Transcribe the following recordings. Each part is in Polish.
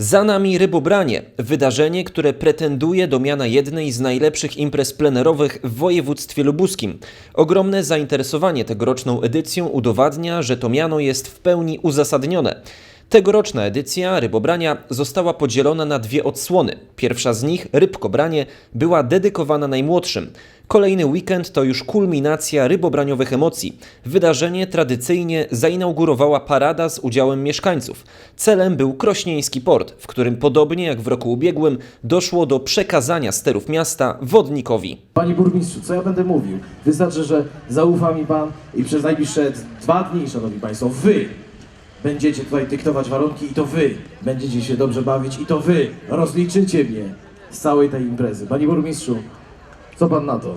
Za nami rybobranie, wydarzenie, które pretenduje do miana jednej z najlepszych imprez plenerowych w województwie lubuskim. Ogromne zainteresowanie tegoroczną edycją udowadnia, że to miano jest w pełni uzasadnione. Tegoroczna edycja rybobrania została podzielona na dwie odsłony. Pierwsza z nich, Rybkobranie, była dedykowana najmłodszym. Kolejny weekend to już kulminacja rybobraniowych emocji. Wydarzenie tradycyjnie zainaugurowała parada z udziałem mieszkańców. Celem był Krośnieński Port, w którym podobnie jak w roku ubiegłym doszło do przekazania sterów miasta wodnikowi. Panie burmistrzu, co ja będę mówił? Wystarczy, że zaufa mi pan i przez najbliższe dwa dni, szanowni państwo, wy będziecie tutaj dyktować warunki i to wy będziecie się dobrze bawić i to wy rozliczycie mnie z całej tej imprezy. Panie burmistrzu, co pan na to?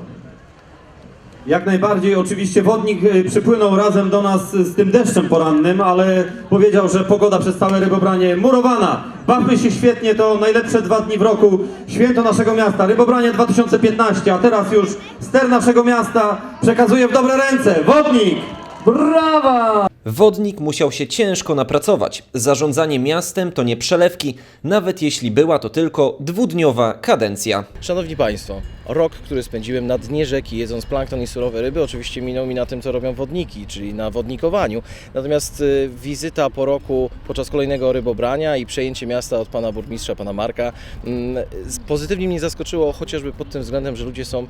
Jak najbardziej, oczywiście wodnik y, przypłynął razem do nas z tym deszczem porannym, ale powiedział, że pogoda przez całe rybobranie murowana. Bawmy się świetnie, to najlepsze dwa dni w roku, święto naszego miasta, rybobranie 2015, a teraz już ster naszego miasta przekazuje w dobre ręce, wodnik! Brawa! Wodnik musiał się ciężko napracować. Zarządzanie miastem to nie przelewki, nawet jeśli była to tylko dwudniowa kadencja. Szanowni Państwo, rok, który spędziłem na dnie rzeki, jedząc plankton i surowe ryby, oczywiście minął mi na tym, co robią wodniki, czyli na wodnikowaniu. Natomiast y, wizyta po roku podczas kolejnego rybobrania i przejęcie miasta od pana burmistrza, pana Marka, mm, pozytywnie mnie zaskoczyło, chociażby pod tym względem, że ludzie są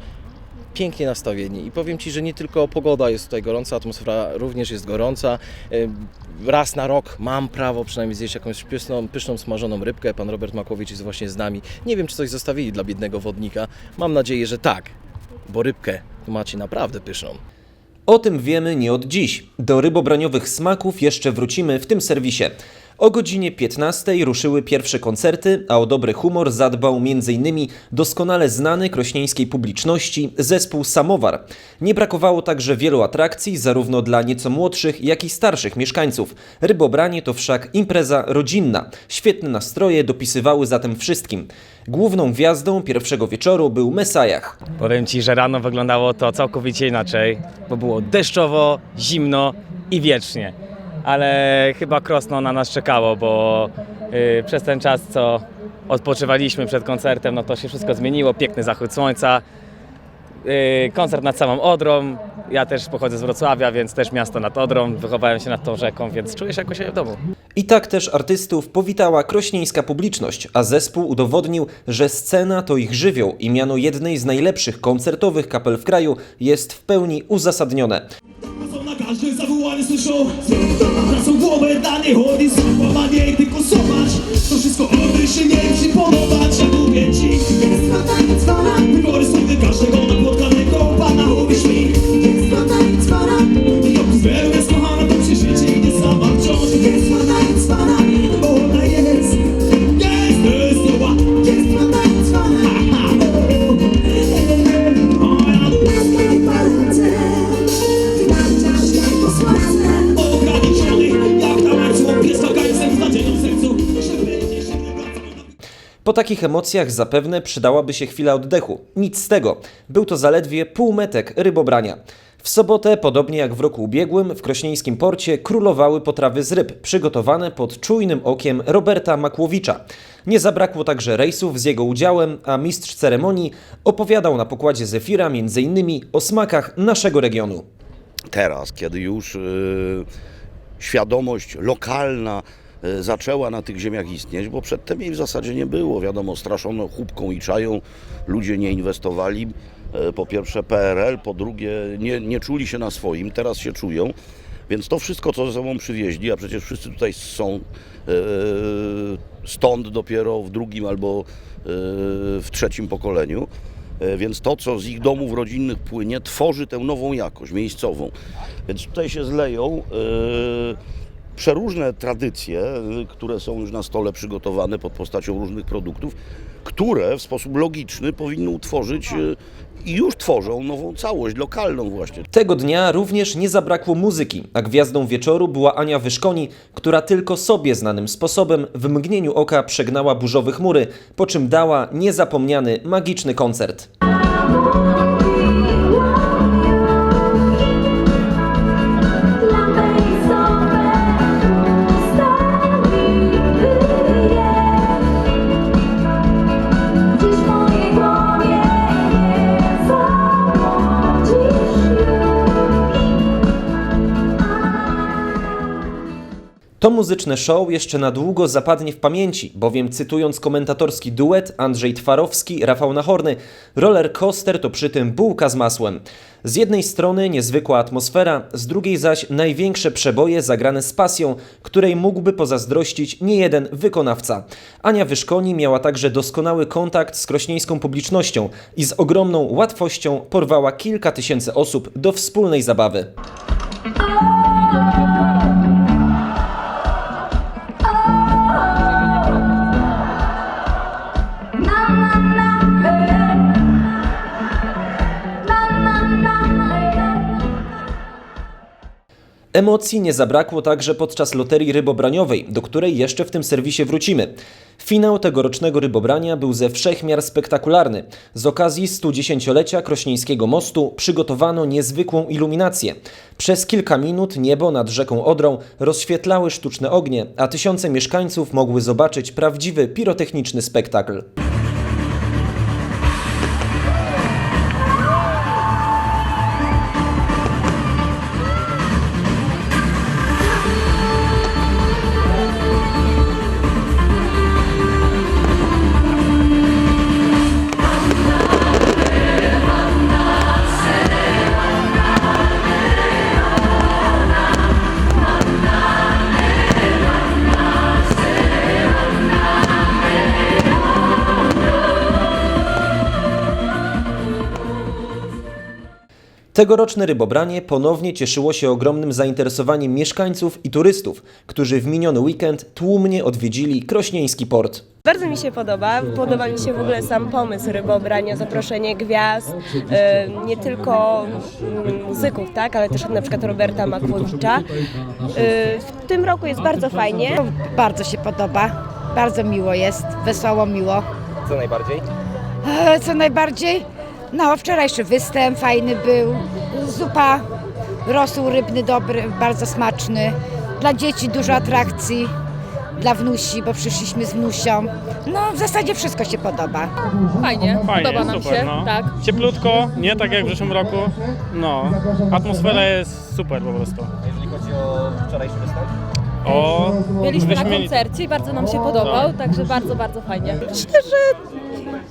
pięknie nastawieni i powiem Ci, że nie tylko pogoda jest tutaj gorąca, atmosfera również jest gorąca. Raz na rok mam prawo przynajmniej zjeść jakąś pyszną, pyszną smażoną rybkę. Pan Robert Makłowicz jest właśnie z nami. Nie wiem, czy coś zostawili dla biednego wodnika. Mam nadzieję, że tak, bo rybkę macie naprawdę pyszną. O tym wiemy nie od dziś. Do rybobraniowych smaków jeszcze wrócimy w tym serwisie. O godzinie 15 ruszyły pierwsze koncerty, a o dobry humor zadbał m.in. doskonale znany krośnieńskiej publiczności zespół Samowar. Nie brakowało także wielu atrakcji, zarówno dla nieco młodszych, jak i starszych mieszkańców. Rybobranie to wszak impreza rodzinna. Świetne nastroje dopisywały zatem wszystkim. Główną gwiazdą pierwszego wieczoru był Mesajach. Powiem Ci, że rano wyglądało to całkowicie inaczej, bo było deszczowo, zimno i wiecznie. Ale chyba Krosno na nas czekało, bo y, przez ten czas, co odpoczywaliśmy przed koncertem, no to się wszystko zmieniło. Piękny zachód słońca, y, koncert nad samą Odrą. Ja też pochodzę z Wrocławia, więc też miasto nad Odrą. Wychowałem się nad tą rzeką, więc czuję się jak u siebie w domu. I tak też artystów powitała krośnieńska publiczność, a zespół udowodnił, że scena to ich żywioł i miano jednej z najlepszych koncertowych kapel w kraju jest w pełni uzasadnione. аж не забували слышав. Разом двоє та негоди Po takich emocjach zapewne przydałaby się chwila oddechu. Nic z tego. Był to zaledwie półmetek rybobrania. W sobotę, podobnie jak w roku ubiegłym, w krośnieńskim porcie królowały potrawy z ryb, przygotowane pod czujnym okiem Roberta Makłowicza. Nie zabrakło także rejsów z jego udziałem, a mistrz ceremonii opowiadał na pokładzie Zefira m.in. o smakach naszego regionu. teraz, kiedy już y, świadomość lokalna zaczęła na tych ziemiach istnieć, bo przedtem jej w zasadzie nie było. Wiadomo, straszono chubką i czają, ludzie nie inwestowali. y, Po pierwsze PRL, po drugie nie, nie czuli się na swoim, teraz się czują. Więc to wszystko, co ze sobą przywieźli, a przecież wszyscy tutaj są y, stąd dopiero w drugim albo w trzecim pokoleniu. E, Więc to, co z ich domów rodzinnych płynie, tworzy tę nową jakość miejscową. Więc tutaj się zleją e, przeróżne tradycje, e, które są już na stole przygotowane pod postacią różnych produktów, które w sposób logiczny powinny utworzyć e, i już tworzą nową całość lokalną właśnie. Tego dnia również nie zabrakło muzyki, a gwiazdą wieczoru była Ania Wyszkoni, która tylko sobie znanym sposobem w mgnieniu oka przegnała burzowe chmury, po czym dała niezapomniany, magiczny koncert. To muzyczne show jeszcze na długo zapadnie w pamięci, bowiem cytując komentatorski duet Andrzej Twarowski, Rafał Nachorny, roller coaster to przy tym bułka z masłem. Z jednej strony niezwykła atmosfera, z drugiej zaś największe przeboje zagrane z pasją, której mógłby pozazdrościć niejeden wykonawca. Ania Wyszkoni miała także doskonały kontakt z krośnieńską publicznością i z ogromną łatwością porwała kilka tysięcy osób do wspólnej zabawy. Emocji nie zabrakło także podczas loterii rybobraniowej, do której jeszcze w tym serwisie wrócimy. Finał tegorocznego rybobrania był ze wszech miar spektakularny. Z okazji 110-lecia Krośnieńskiego Mostu przygotowano niezwykłą iluminację. Przez kilka minut niebo nad rzeką Odrą rozświetlały sztuczne ognie, a tysiące mieszkańców mogły zobaczyć prawdziwy pirotechniczny spektakl. Tegoroczne rybobranie ponownie cieszyło się ogromnym zainteresowaniem mieszkańców i turystów, którzy w miniony weekend tłumnie odwiedzili Krośnieński Port. Bardzo mi się podoba. Podoba mi się w ogóle sam pomysł rybobrania, zaproszenie gwiazd, e, nie tylko mm, muzyków, tak, ale też na przykład Roberta Makłowicza. E, W tym roku jest bardzo fajnie. Bardzo się podoba, bardzo miło jest, wesoło, miło. Co najbardziej? E, Co najbardziej? No, wczorajszy występ fajny był, zupa, rosół rybny dobry, bardzo smaczny. Dla dzieci dużo atrakcji, dla wnusi, bo przyszliśmy z wnusią. No, w zasadzie wszystko się podoba. Fajnie, Fajnie, podoba nam super, się. no. Tak. Cieplutko, nie tak jak w zeszłym roku. No, atmosfera jest super po prostu. Jeżeli chodzi o wczorajszy występ? O, Byliśmy na wyśmienite. koncercie i bardzo nam się podobał, także bardzo, bardzo fajnie. Myślę, że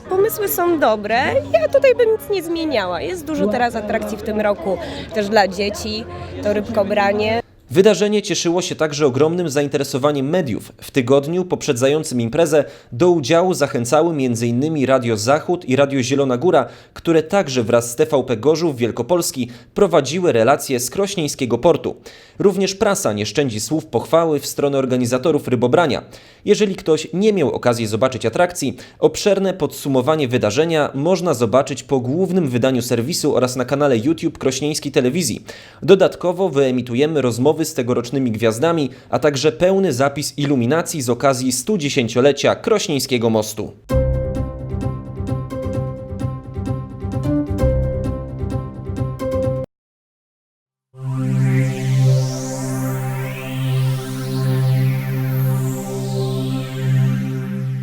pomysły są dobre. Ja tutaj bym nic nie zmieniała. Jest dużo teraz atrakcji w tym roku też dla dzieci, to rybkobranie. Wydarzenie cieszyło się także ogromnym zainteresowaniem mediów. W tygodniu poprzedzającym imprezę do udziału zachęcały m.in. Radio Zachód i Radio Zielona Góra, które także wraz z TVP Gorzów Wielkopolski prowadziły relacje z Krośnieńskiego Portu. Również prasa nie szczędzi słów pochwały w stronę organizatorów rybobrania. Jeżeli ktoś nie miał okazji zobaczyć atrakcji, obszerne podsumowanie wydarzenia można zobaczyć po głównym wydaniu serwisu oraz na kanale YouTube Krośnieńskiej Telewizji. Dodatkowo wyemitujemy rozmowy z tegorocznymi gwiazdami, a także pełny zapis iluminacji z okazji 110-lecia Krośnieńskiego Mostu.